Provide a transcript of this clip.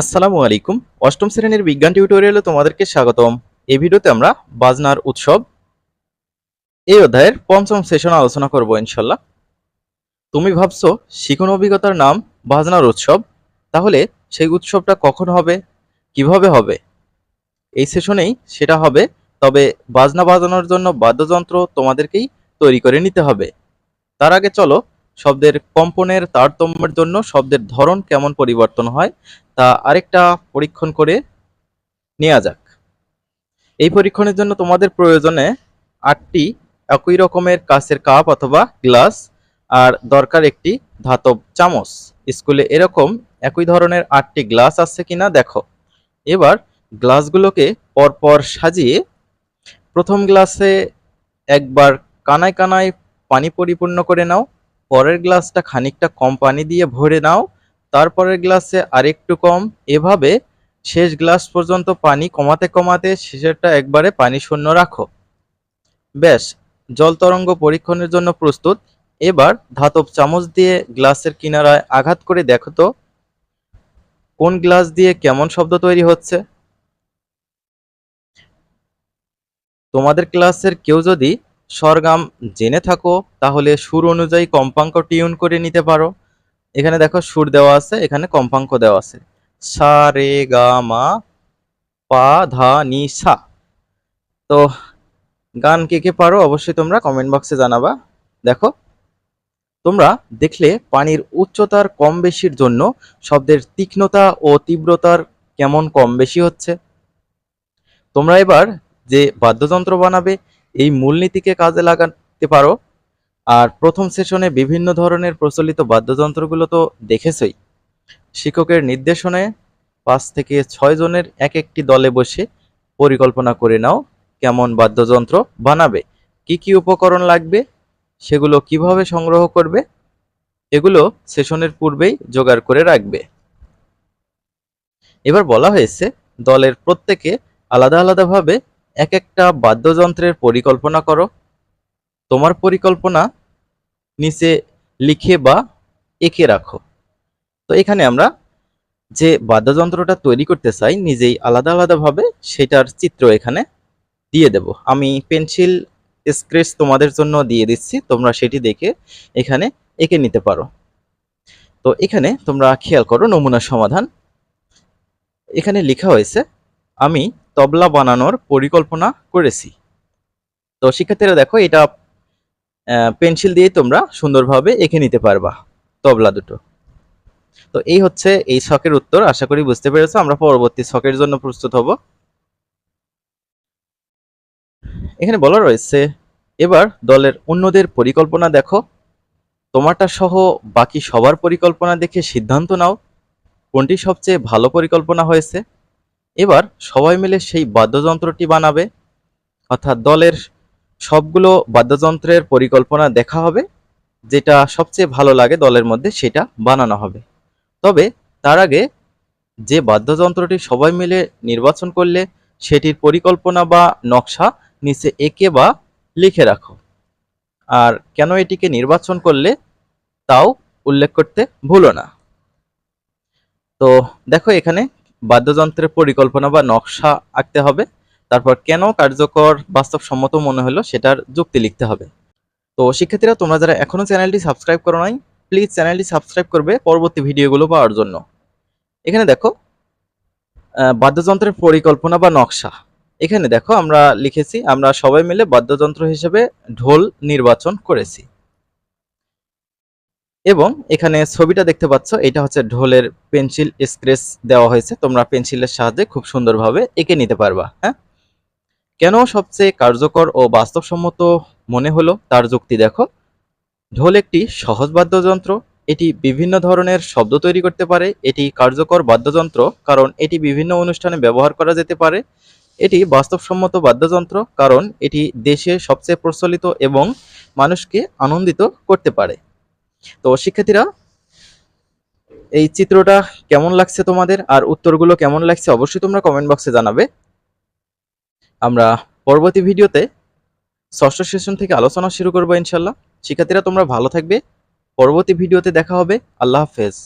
আসসালামু আলাইকুম। অষ্টম শ্রেণির বিজ্ঞান টিউটোরিয়ালে তোমাদেরকে স্বাগতম। এই ভিডিওতে আমরা বাজনার উৎসব এই অধ্যায়ের পঞ্চম সেশন আলোচনা করব ইনশাল্লাহ তুমি ভাবছ, শিখন অভিজ্ঞতার নাম বাজনার উৎসব। তাহলে সেই উৎসবটা কখন হবে? কীভাবে হবে? এই সেশনেই সেটা হবে, তবে বাজনা বাজানোর জন্য বাদ্যযন্ত্র তোমাদেরকেই তৈরি করে নিতে হবে। তার আগে চলো শব্দের কম্পনের তারতম্যের জন্য শব্দের ধরন কেমন পরিবর্তন হয়, তা আরেকটা পরীক্ষণ করে নেওয়া যাক। এই পরীক্ষণের জন্য তোমাদের প্রয়োজনে আটটি একই রকমের কাঁচের কাপ অথবা গ্লাস আর দরকার একটি ধাতব চামচ। স্কুলে এরকম একই ধরনের আটটি গ্লাস আছে কিনা দেখো। এবার গ্লাসগুলোকে পরপর সাজিয়ে প্রথম গ্লাসে একবার কানায় কানায় পানি পরিপূর্ণ করে নাও। পরের গ্লাসটা খানিকটা কম পানি দিয়ে ভরে নাও, তারপরের গ্লাসে আরেকটু কম। এভাবে শেষ গ্লাস পর্যন্ত পানি কমাতে কমাতে শেষেরটা একবারে পানি শূন্য রাখো। ব্যাস, জল তরঙ্গ পরীক্ষণের জন্য প্রস্তুত। এবার ধাতব চামচ দিয়ে গ্লাসের কিনারায় আঘাত করে দেখো তো, কোন গ্লাস দিয়ে কেমন শব্দ তৈরি হচ্ছে? তোমাদের ক্লাসের কেউ যদি স্বরগাম জেনে থাকো, তাহলে সুর অনুযায়ী কম্পাঙ্ক টিউন করে নিতে পারো। এখানে দেখো সুর দেওয়া আছে, এখানে কম্পাঙ্ক দেওয়া আছে। সা, রে, গা, মা, পা, ধা, নি, সা। তো গান কে কে পারো অবশ্যই তোমরা কমেন্ট বক্সে জানাবা। দেখো, তোমরা দেখলে পানির উচ্চতার কম বেশির জন্য শব্দের তীক্ষ্ণতা ও তীব্রতার কেমন কম বেশি হচ্ছে। তোমরা এবার যে বাদ্যযন্ত্র বানাবে এই মূলনীতিকে কাজে লাগাতে পারো। আর প্রথম সেশনে বিভিন্ন ধরনের প্রচলিত বাদ্যযন্ত্রগুলো তো দেখেছই। শিক্ষকের নির্দেশনায় পাঁচ থেকে ছয় জনের এক একটি দলে বসে পরিকল্পনা করে নাও কেমন বাদ্যযন্ত্র বানাবে, কি কি উপকরণ লাগবে, সেগুলো কীভাবে সংগ্রহ করবে, এগুলো সেশনের পূর্বেই জোগাড় করে রাখবে। এবার বলা হয়েছে, দলের প্রত্যেকে আলাদা আলাদাভাবে এক একটা বাদ্যযন্ত্রের পরিকল্পনা করো। তোমার পরিকল্পনা নিচে লিখে বা এঁকে রাখো। তো এখানে আমরা যে বাদ্যযন্ত্রটা তৈরি করতে চাই, নিজেই আলাদা আলাদাভাবে সেটার চিত্র এখানে দিয়ে দেব। আমি পেন্সিল, স্ক্রেচ তোমাদের জন্য দিয়ে দিচ্ছি, তোমরা সেটি দেখে এখানে এঁকে নিতে পারো। তো এখানে তোমরা খেয়াল করো নমুনা সমাধান। এখানে লেখা হয়েছে, আমি তবলা বানানোর পরিকল্পনা করেছি। তো শিক্ষার্থীরা দেখো, এটা পেন্সিল দিয়ে তোমরা সুন্দরভাবে এঁকে নিতে পারবা, তবলা দুটো। তো এই হচ্ছে এই শখের উত্তর, আশা করি বুঝতে পেরেছ। আমরা পরবর্তী শখের জন্য প্রস্তুত হব। এখানে বলা রয়েছে, এবার দলের অন্যদের পরিকল্পনা দেখো। তোমারটা সহ বাকি সবার পরিকল্পনা দেখে সিদ্ধান্ত নাও। কোনটি সবচেয়ে ভালো পরিকল্পনা হয়েছে? এবার সবাই মিলে সেই বাদ্যযন্ত্রটি বানাবে, অর্থাৎ দলের সবগুলো বাদ্যযন্ত্রের পরিকল্পনা দেখা হবে, যেটা সবচেয়ে ভালো লাগে দলের মধ্যে সেটা বানানো হবে। তবে তার আগে যে বাদ্যযন্ত্রটি সবাই মিলে নির্বাচন করলে সেটির পরিকল্পনা বা নকশা নিচে এঁকে বা লিখে রাখো। আর কেন এটিকে নির্বাচন করলে তাও উল্লেখ করতে ভুলো না। তো দেখো এখানে বাদ্যযন্ত্রের পরিকল্পনা বা নকশা আঁকতে হবে। তারপর কেন কার্যকর বাস্তবসম্মত মনে হলো সেটার যুক্তি লিখতে হবে। তো শিক্ষার্থীরা, তোমরা যারা এখনও চ্যানেলটি সাবস্ক্রাইব করো নাই, প্লিজ চ্যানেলটি সাবস্ক্রাইব করবে পরবর্তী ভিডিওগুলো পাওয়ার জন্য। এখানে দেখো বাদ্যযন্ত্রের পরিকল্পনা বা নকশা। এখানে দেখো, আমরা লিখেছি, আমরা সবাই মিলে বাদ্যযন্ত্র হিসেবে ঢোল নির্বাচন করেছি। এবং এখানে ছবিটা দেখতে পাচ্ছ, এটা হচ্ছে ঢোলের পেন্সিল স্ক্রেচ দেওয়া হয়েছে। তোমরা পেন্সিলের সাহায্যে খুব সুন্দরভাবে এঁকে নিতে পারবা হ্যাঁ? কেন সবচেয়ে কার্যকর ও বাস্তবসম্মত মনে হলো তার যুক্তি দেখো। ঢোল একটি সহজ বাদ্যযন্ত্র, এটি বিভিন্ন ধরনের শব্দ তৈরি করতে পারে, এটি কার্যকর বাদ্যযন্ত্র কারণ এটি বিভিন্ন অনুষ্ঠানে ব্যবহার করা যেতে পারে। এটি বাস্তবসম্মত বাদ্যযন্ত্র কারণ এটি দেশে সবচেয়ে প্রচলিত এবং মানুষকে আনন্দিত করতে পারে। তো শিক্ষার্থীরা, এই চিত্রটা কেমন লাগছে তোমাদের? আর উত্তরগুলো কেমন লাগছে অবশ্যই তোমরা কমেন্ট বক্সে জানাবে। আমরা পরবর্তী ভিডিওতে ষষ্ঠ সেশন থেকে আলোচনা শুরু করব ইনশাল্লাহ। শিক্ষার্থীরা, তোমরা ভালো থাকবে। পরবর্তী ভিডিওতে দেখা হবে। আল্লাহ হাফেজ।